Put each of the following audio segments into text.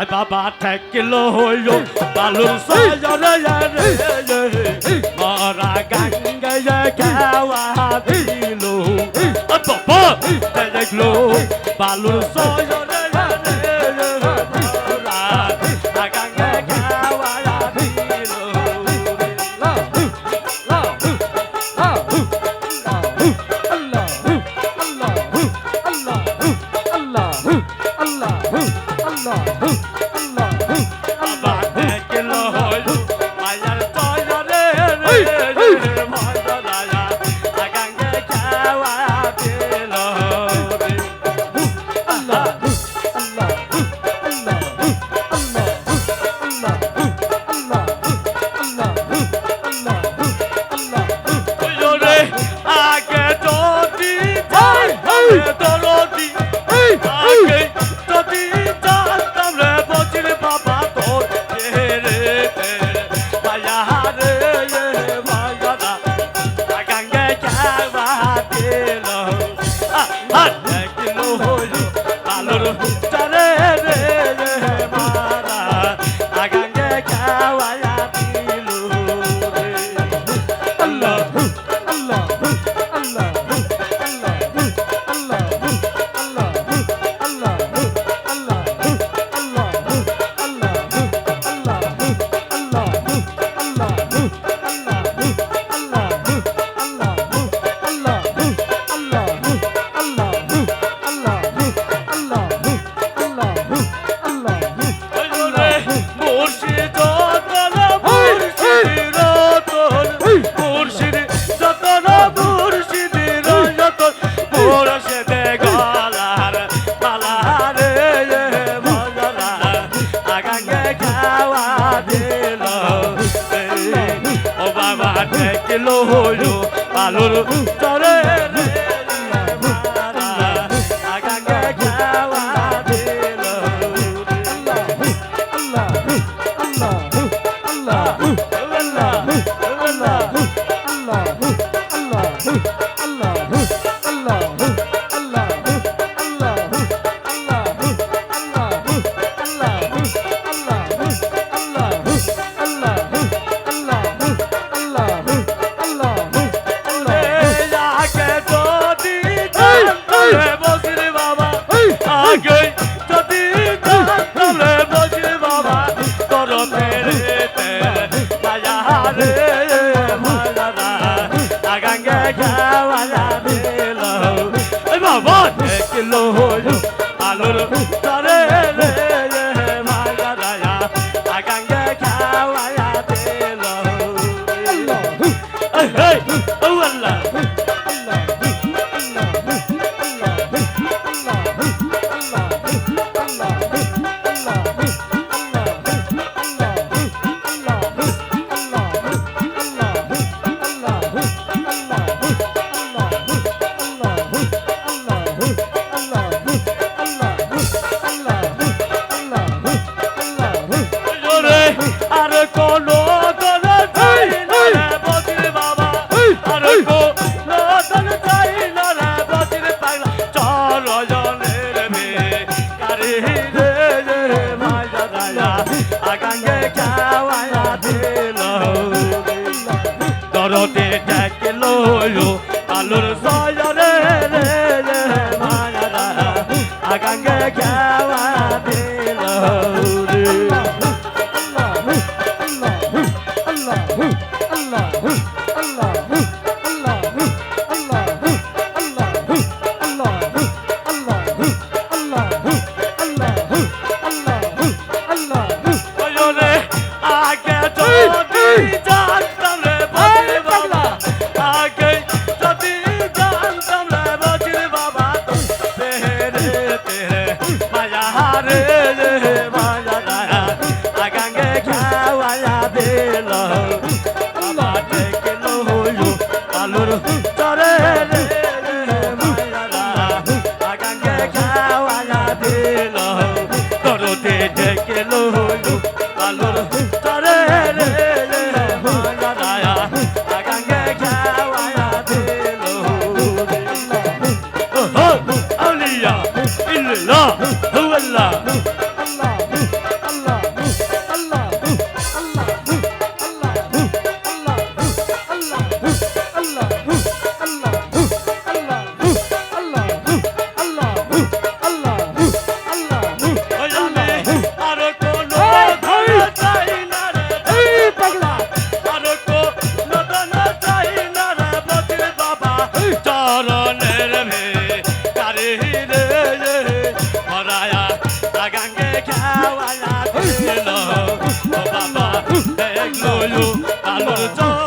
Ay baba tekilo hoyo balun sayara yare Mora ganga ya kawa bilo Ay baba tekilo balun sayara 嗯。ಬರು I la ganga ya. रंग घ्यावा दिलो দেখাওয়া লাগল বাবা দেখল আলোর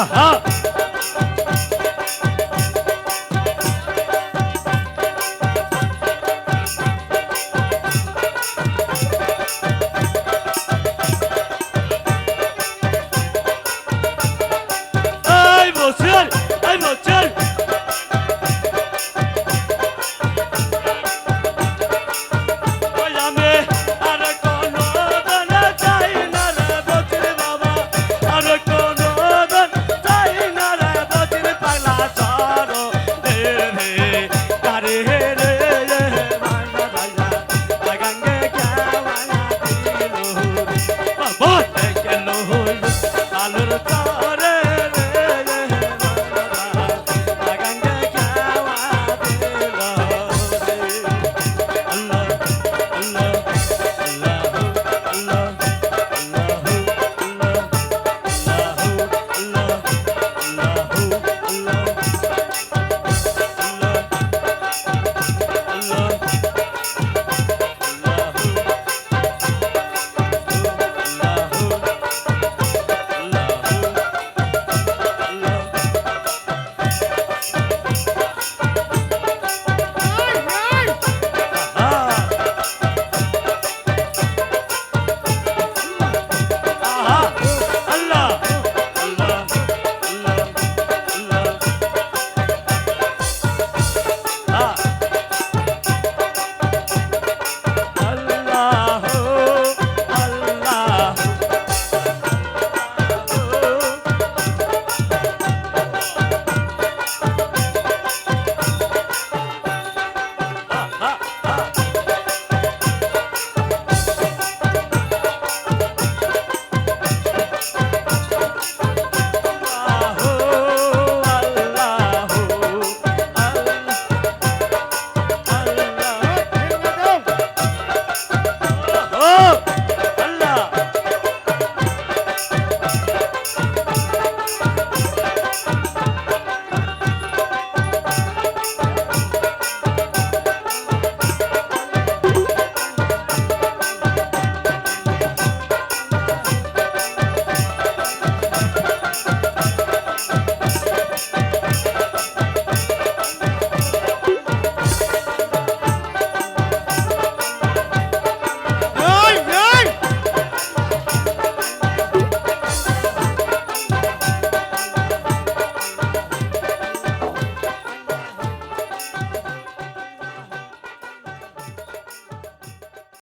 ah.